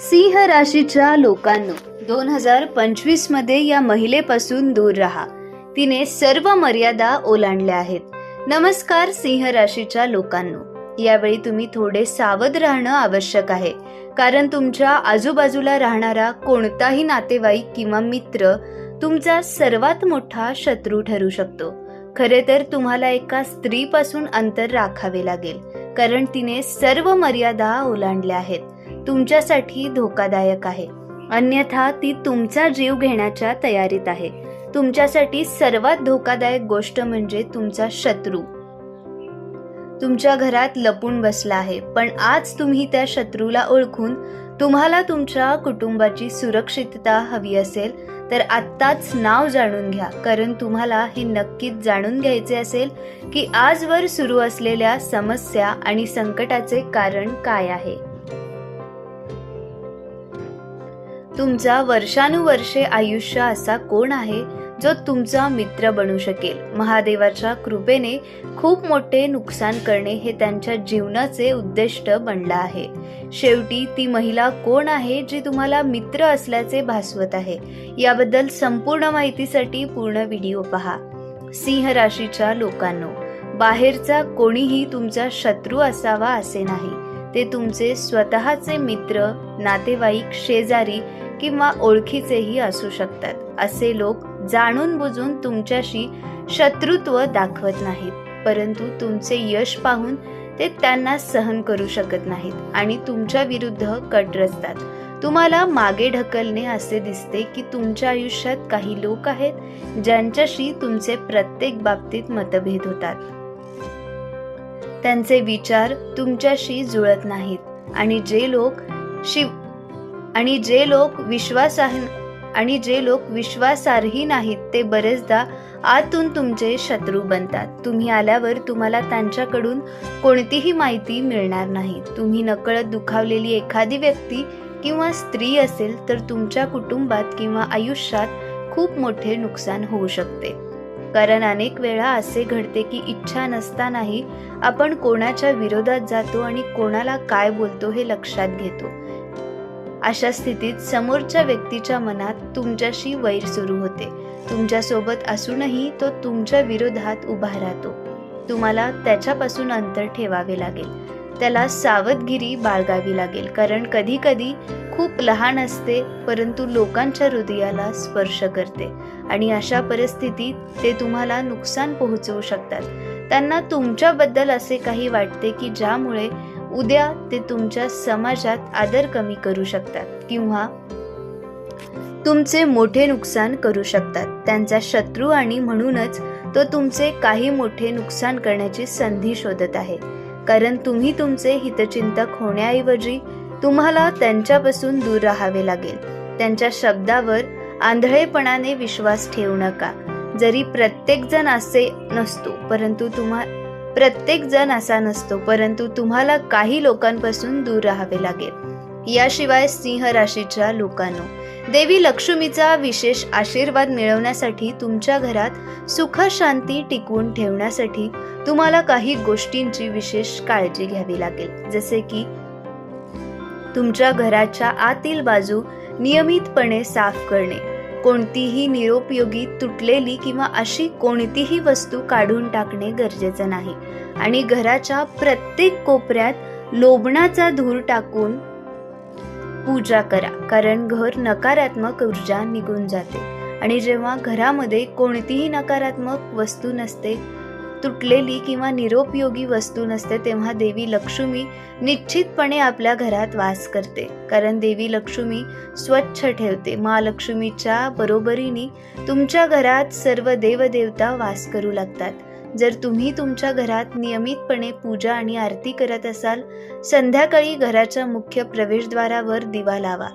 सिंह राशीच्या लोकांनो दोन हजार पंचवीसमध्ये या महिलेपासून दूर राहा. तिने सर्व मर्यादा ओलांडल्या आहेत. नमस्कार सिंह राशीच्या लोकांनो. यावेळी तुम्ही थोडे सावध राहणं आवश्यक आहे. कारण तुमच्या आजूबाजूला राहणारा कोणताही नातेवाईक किंवा मित्र तुमचा सर्वात मोठा शत्रू ठरू शकतो. खरे तर तुम्हाला एका स्त्रीपासून अंतर राखावे लागेल. कारण तिने सर्व मर्यादा ओलांडल्या आहेत. तुमच्यासाठी धोकादायक आहे. अन्यथा ती तुमचा जीव घेण्याच्या तयारीत आहे. तुमच्यासाठी सर्वात धोकादायक गोष्ट म्हणजे तुमचा शत्रू. तुमच्या घरात लपून बसला आहे. पण आज तुम्ही त्या शत्रूला ओळखून तुम्हाला तुमच्या कुटुंबाची सुरक्षितता हवी असेल तर आत्ताच नाव जाणून घ्या. कारण तुम्हाला हे नक्कीच जाणून घ्यायचे असेल की आजवर सुरू असलेल्या समस्या आणि संकटाचे कारण काय आहे. तुमचा वर्षानुवर्षे आयुष्य असा कोण आहे जो तुमचा मित्र बनू शकेल? महादेवाच्या कृपेने खूप मोठे नुकसान करणे हे त्यांच्या जीवनाचे उद्दिष्ट बनलं आहे. शेवटी ती महिला कोण आहे जी तुम्हाला मित्र असल्याचे भासवत आहे? याबद्दल संपूर्ण माहितीसाठी पूर्ण व्हिडिओ पहा. सिंह राशीच्या लोकांनो बाहेरचा कोणीही तुमचा शत्रू असावा असे नाही. ते तुमचे स्वतःचे मित्र नातेवाईक शेजारी किंवा ओळखीचेही असू शकतात. असे लोक जाणून बुजून तुमच्याशी शत्रुत्व दाखवत नाहीत. परंतु तुमचे यश पाहून ते त्यांना सहन करू शकत नाहीत आणि तुमच्या विरुद्ध कट रचतात तुम्हाला मागे ढकलणे असे दिसते की तुमच्या आयुष्यात काही लोक आहेत ज्यांच्याशी तुमचे प्रत्येक बाबतीत मतभेद होतात. त्यांचे विचार तुमच्याशी जुळत नाहीत. आणि जे लोक शिव आणि जे लोक विश्वासाह आणि जे लोक विश्वासार्ही नाहीत ते बरेचदा आतून तुमचे शत्रू बनतात. तुम्ही आल्यावर तुम्हाला त्यांच्याकडून कोणतीही माहिती मिळणार नाही. तुम्ही नकळत दुखावलेली एखादी व्यक्ती किंवा स्त्री असेल तर तुमच्या कुटुंबात किंवा आयुष्यात खूप मोठे नुकसान होऊ शकते. कारण अनेक वेळा असे घडते की इच्छा नसतानाही आपण कोणाच्या विरोधात जातो आणि कोणाला काय बोलतो हे लक्षात घेतो. अशा स्थितीत समोरच्या व्यक्तीच्या मनात तुमच्याशी वैर सुरू होते. तुमच्यासोबत असूनही तो तुमच्या विरोधात उभा राहतो. तुम्हाला त्याच्यापासून अंतर ठेवावे लागेल. त्याला सावधगिरी बाळगावी लागेल. कारण कधी कधी खूप लहान असते परंतु लोकांच्या हृदयाला स्पर्श करते. आणि अशा परिस्थितीत ते तुम्हाला नुकसान पोहोचवू शकतात. त्यांना तुमच्याबद्दल असे काही वाटते की ज्यामुळे उद्या ते तुमच्या समाजात आदर कमी करू शकतात किंवा तुमचे मोठे नुकसान करू शकतात. त्यांचा शत्रू आणि म्हणूनच तो तुमचे काही मोठे नुकसान करण्याची संधी शोधत आहे. कारण तुम्ही तुमचे हितचिंतक होण्याऐवजी तुम्हाला त्यांच्यापासून दूर राहावे लागेल. त्यांच्या शब्दावर आंधळेपणाने विश्वास ठेवू नका. जरी प्रत्येकजण असे नसतो परंतु तुम्हा प्रत्येक जण असा नसतो परंतु तुम्हाला काही लोकांपासून दूर राहावे लागेल. याशिवाय सिंह राशीच्या लोकांनो देवी लक्ष्मीचा विशेष आशीर्वाद मिळवण्यासाठी तुमच्या घरात सुख शांती टिकवून ठेवण्यासाठी तुम्हाला काही गोष्टींची विशेष काळजी घ्यावी लागेल. जसे की तुमच्या घराच्या आतील बाजू नियमितपणे साफ करणे. कोणतीही निरोपयोगी तुटलेली किंवा अशी कोणतीही वस्तू काढून टाकणे गरजेचं नाही. आणि घराच्या प्रत्येक कोपऱ्यात लोबणाचा धूर टाकून पूजा करा कारण घर नकारात्मक ऊर्जा निघून जाते. आणि जेव्हा घरामध्ये कोणतीही नकारात्मक वस्तू नसते तुटलेली किंवा निरोपयोगी वस्तू नसते तेव्हा देवी लक्ष्मी निश्चितपणे आपल्या घरात वास करते. कारण देवी लक्ष्मी स्वच्छ ठेवते. महालक्ष्मीच्या बरोबरीने तुमच्या घरात सर्व देवदेवता वास करू लागतात. जर तुम्ही तुमच्या घरात नियमितपणे पूजा आणि आरती करत असाल संध्याकाळी घराच्या मुख्य प्रवेशद्वारावर दिवा लावा.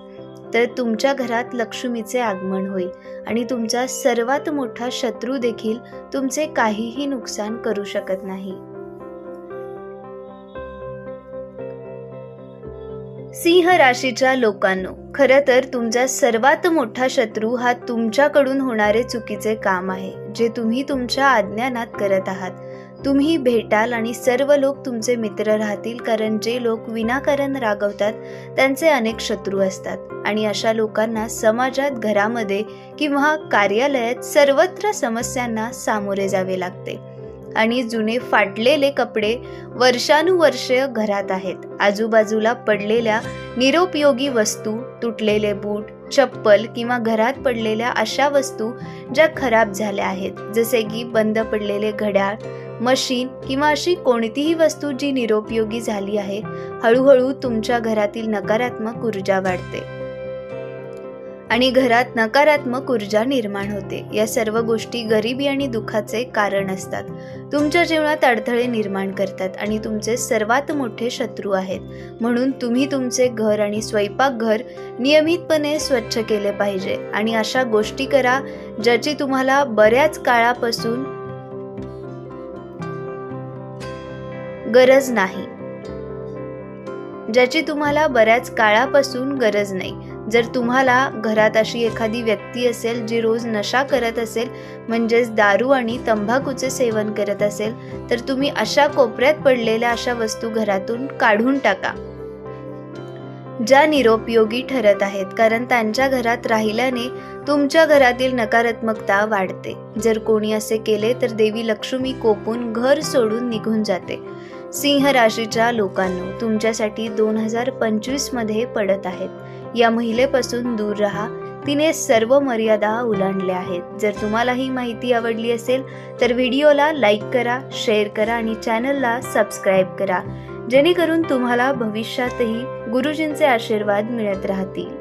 तर तुमच्या घरात लक्ष्मीचे आगमन होईल आणि तुमचा सर्वात मोठा शत्रू देखील तुमचे काहीही नुकसान करू शकत नाही. सिंह राशीच्या लोकांनो खरं तर तुमचा सर्वात मोठा शत्रू हा तुमच्याकडून होणारे चुकीचे काम आहे जे तुम्ही तुमच्या अज्ञानात करत आहात. तुम्ही भेटाल आणि सर्व लोक तुमचे मित्र राहतील कारण जे लोक विनाकारण रागवतात त्यांचे अनेक शत्रू असतात. आणि अशा लोकांना समाजात घरामध्ये किंवा कार्यालयात सर्वत्र समस्यांना सामोरे जावे लागते. आणि जुने फाटलेले कपडे वर्षानुवर्षे घरात आहेत. आजूबाजूला पडलेल्या निरुपयोगी वस्तू तुटलेले बूट चप्पल किंवा घरात पडलेल्या अशा वस्तू ज्या खराब झाल्या आहेत जसे की बंद पडलेले घड्याळ मशीन किंवा अशी कोणतीही वस्तू जी निरुपयोगी झाली आहे हळूहळू तुमच्या घरातील नकारात्मक ऊर्जा वाढते. आणि घरात नकारात्मक ऊर्जा निर्माण होते. या सर्व गोष्टी गरिबी आणि दुःखाचे कारण असतात. तुमच्या जीवनात अडथळे निर्माण करतात आणि तुमचे सर्वात मोठे शत्रू आहेत. म्हणून तुम्ही तुमचे घर आणि स्वयंपाकघर नियमितपणे स्वच्छ केले पाहिजे आणि अशा गोष्टी करा ज्याची तुम्हाला बऱ्याच काळापासून गरज नाही. ज्याची तुम्हाला बऱ्याच काळापासून गरज नाही. जर तुम्हाला घरात अशी एखादी व्यक्ती असेल जी रोज नशा करत असेल म्हणजेच दारू आणि तंबाखूचे सेवन करत असेल तर तुम्ही अशा कोपऱ्यात पडलेल्या अशा वस्तू घरातून काढून टाका ज्या निरोपयोगी ठरत आहेत. कारण त्यांच्या घरात राहिल्याने तुमच्या घरातील नकारात्मकता वाढते. जर कोणी असे केले तर देवी लक्ष्मी कोपून घर सोडून निघून जाते. सिंह राशीच्या लोकांनो तुमच्यासाठी दोन हजार पंचवीसमध्ये पडत आहेत. या महिलेपासून दूर राहा. तिने सर्व मर्यादा ओलांडल्या आहेत. जर तुम्हाला ही माहिती आवडली असेल तर व्हिडिओला लाईक करा शेअर करा आणि चॅनलला सबस्क्राईब करा. जेणेकरून तुम्हाला भविष्यातही गुरुजींचे आशीर्वाद मिळत राहतील.